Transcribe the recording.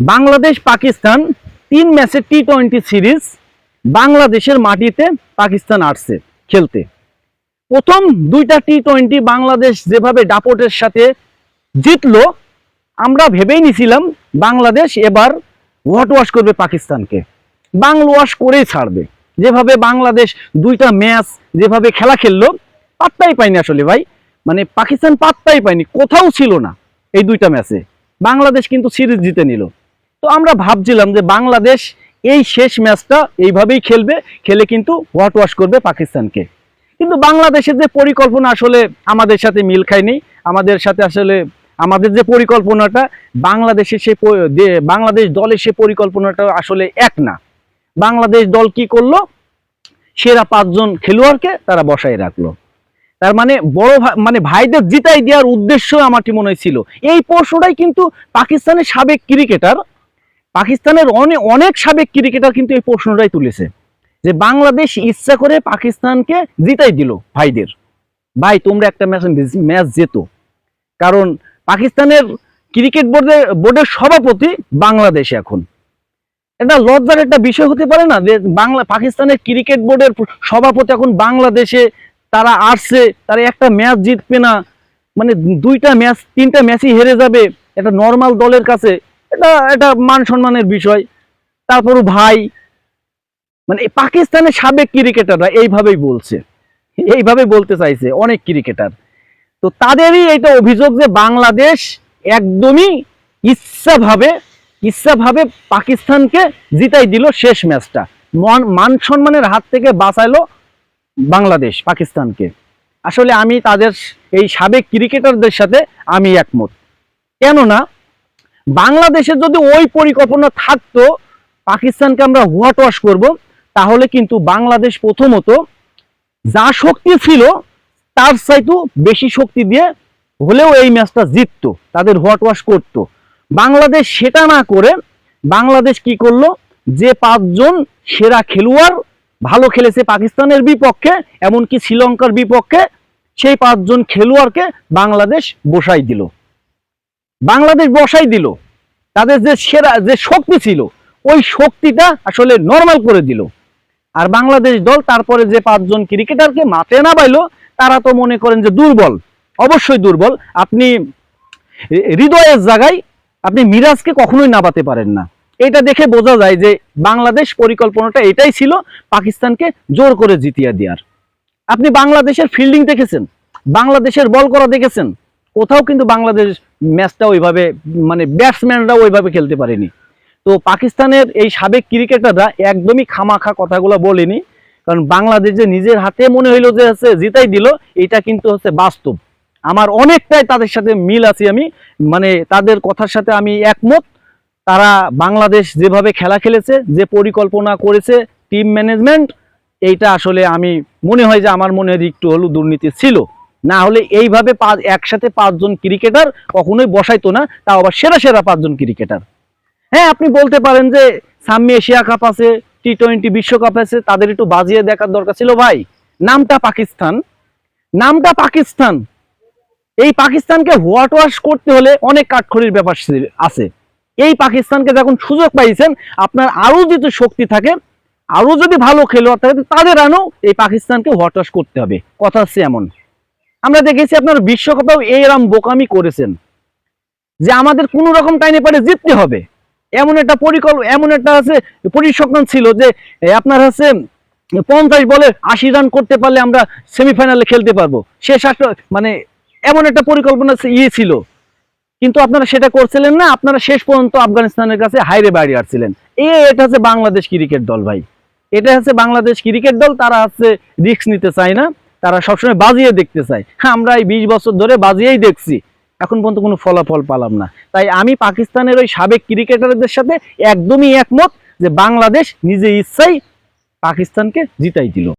বাংলাদেশ, পাকিস্তান, তিন ম্যাচের T twenty series, বাংলাদেশের মাটিতে পাকিস্তান আসছে খেলতে। প্রথম দুইটা টি টোয়েন্টি বাংলাদেশ যেভাবে ডাপটের সাথে জিতলো, আমরা ভেবেই নিছিলাম বাংলাদেশ এবার হোয়াট ওয়াশ করবে পাকিস্তানকে। বাংলা ওয়াশ করেই ছাড়বে। যেভাবে বাংলাদেশ দুইটা ম্যাচ যেভাবে খেলা খেললো, পাত্তাই পাইনি আসলে ভাই। মানে পাকিস্তান পাত্তাই পাইনি কোথাও ছিল না এই দুইটা ম্যাচে। বাংলাদেশ কিন্তু সিরিজ জিতে নিল। তো আমরা ভাবছিলাম যে বাংলাদেশ এই শেষ ম্যাচটা এইভাবেই খেলবে, খেলে কিন্তু হোয়াট ওয়াশ করবে পাকিস্তানকে। কিন্তু বাংলাদেশের যে পরিকল্পনা আসলে আমাদের সাথে মিল খায়নি, আমাদের সাথে আসলে আমাদের যে পরিকল্পনাটা, বাংলাদেশের সে বাংলাদেশ দলের সে পরিকল্পনাটা আসলে এক না। বাংলাদেশ দল কি করল? সেরা পাঁচজন খেলোয়াড়কে তারা বসায় রাখল। তার মানে বড় মানে ভাইদের জিতাই দেওয়ার উদ্দেশ্য আমারটি মনে হয়েছিল এই প্রশ্নটাই কিন্তু পাকিস্তানের সাবেক ক্রিকেটার পাকিস্তানের অনেক অনেক সাবেক ক্রিকেটার কিন্তু এই প্রশ্নটাই তুলেছে। যে বাংলাদেশ ইচ্ছা করে পাকিস্তানকে জিতাই দিল ভাইদের। ভাই, তোমরা একটা ম্যাচ ম্যাচ যেত কারণ পাকিস্তানের ক্রিকেট বোর্ডের বোর্ডের সভাপতি বাংলাদেশ এখন। এটা লজ্জার একটা বিষয় হতে পারে না যে বাংলা পাকিস্তানের ক্রিকেট বোর্ডের সভাপতি এখন বাংলাদেশে, তারা আসছে, তারা একটা ম্যাচ জিতবে না। মানে দুইটা ম্যাচ তিনটা ম্যাচই হেরে যাবে। এটা নর্মাল দলের কাছে এটা এটা মান সম্মানের বিষয়। তারপরও ভাই মানে পাকিস্তানের সাবেক ক্রিকেটাররা এইভাবেই বলছে। এইভাবে বলতে চাইছে অনেক ক্রিকেটার। তো তাদেরই এটা অভিযোগ যে বাংলাদেশ একদমই ইচ্ছাভাবে ইচ্ছাভাবে পাকিস্তানকে জিতাই দিল শেষ ম্যাচটা। মান- মান সম্মানের হাত থেকে বাঁচাইলো বাংলাদেশ পাকিস্তানকে। আসলে আমি তাদের, এই সাবেক ক্রিকেটারদের সাথে আমি একমত। কেননা বাংলাদেশের যদি ওই পরিকল্পনা থাকতো, পাকিস্তানকে আমরা হোয়াট ওয়াশ করব, তাহলে কিন্তু বাংলাদেশ প্রথমত যা শক্তি ছিল, তার চাইতেও বেশি শক্তি দিয়ে হলেও এই ম্যাচটা জিততো, তাদের হোয়াট ওয়াশ করতো। বাংলাদেশ সেটা না করে বাংলাদেশ কি করল, যে পাঁচজন সেরা খেলোয়াড় ভালো খেলেছে পাকিস্তানের বিপক্ষে, এমনকি শ্রীলঙ্কার বিপক্ষে, সেই পাঁচজন খেলোয়াড়কে বাংলাদেশ বসাই দিল। বাংলাদেশ বসাই দিল। তাদের যে সেরা, যে শক্তি ছিল, ওই শক্তিটা আসলে নর্মাল করে দিল। আর বাংলাদেশ দল তারপরে যে পাঁচজন ক্রিকেটারকে মাঠে না পাইলো তারা তো মনে করেন যে দুর্বল, অবশ্যই দুর্বল। আপনি হৃদয়ের জায়গায় আপনি মিরাজকে কখনোই নামাতে পারেন না। এটা দেখে বোঝা যায় যে বাংলাদেশ পরিকল্পনাটা এটাই ছিল, পাকিস্তানকে জোর করে জিতিয়া দেওয়ার আপনি বাংলাদেশের ফিল্ডিং দেখেছেন, বাংলাদেশের বল করা দেখেছেন, কোথাও কিন্তু বাংলাদেশ ম্যাচটা ওইভাবে মানে ব্যাটসম্যানরা ওইভাবে খেলতে পারেনি। তো পাকিস্তানের এই সাবেক ক্রিকেটাররা একদমই খামাখা কথাগুলো বলেনি, কারণ বাংলাদেশ যে নিজের হাতে মনে হইল যে হচ্ছে জিতাই দিল, এটা কিন্তু হচ্ছে বাস্তব। আমার অনেকটাই তাদের সাথে মিল আছি আমি মানে তাদের কথার সাথে আমি একমত। তারা বাংলাদেশ যেভাবে খেলা খেলেছে, যে পরিকল্পনা করেছে টিম ম্যানেজমেন্ট এইটা আসলে আমি মনে হয় যে আমার মনে হয় একটু হলেও দুর্নীতি ছিল। না হলে এইভাবে একসাথে পাঁচজন ক্রিকেটার কখনোই বসাইতো না, তাও আবার সেরা সেরা পাঁচজন ক্রিকেটার। হ্যাঁ আপনি বলতে পারেন যে সামনে এশিয়া কাপ আছে টি টোয়েন্টি বিশ্বকাপ আছে, তাদের একটু বাজিয়ে দেখার দরকার ছিল ভাই। নামটা পাকিস্তান। নামটা পাকিস্তান। এই পাকিস্তানকে হোয়াট ওয়াশ করতে হলে অনেক কাঠখড়ির ব্যাপার আছে। এই পাকিস্তানকে যখন সুযোগ পাইছেন, আপনার আরও যদি শক্তি থাকে আরও যদি ভালো খেলোয়াড় থাকে, তাদের আনো এই পাকিস্তানকে হোয়াট ওয়াশ করতে হবে। কথা হচ্ছে এমন। আমরা দেখেছি আপনার বিশ্বকাপেও এইরকম বোকামি করেছেন যে আমাদের কোনো রকম টাইনে পারে জিততে হবে। এমন একটা পরিকল্প এমন একটা আছে, পরিসংখ্যান ছিল যে আপনার হচ্ছে পঞ্চাশ বলে আশি রান করতে পারলে আমরা সেমিফাইনালে খেলতে পারব। শেষ মানে এমন একটা পরিকল্পনা ইয়ে ছিল। কিন্তু আপনারা সেটা করছিলেন না, আপনারা শেষ পর্যন্ত আফগানিস্তানের কাছে হাইরে বাড়ি আসছিলেন। এ, এটা হচ্ছে বাংলাদেশ ক্রিকেট দল ভাই। এটা হচ্ছে বাংলাদেশ ক্রিকেট দল, তারা হচ্ছে রিস্ক নিতে চায় না। তারা সবসময় বাজিয়ে দেখতে চায়। হ্যাঁ আমরা এই বিশ বছর ধরে বাজিয়েই দেখছি। এখন পর্যন্ত কোনো ফলাফল পালাম না। তাই আমি পাকিস্তানের ওই সাবেক ক্রিকেটারদের সাথে একদমই একমত যে বাংলাদেশ নিজে ইচ্ছাই পাকিস্তানকে জিতাই দিল।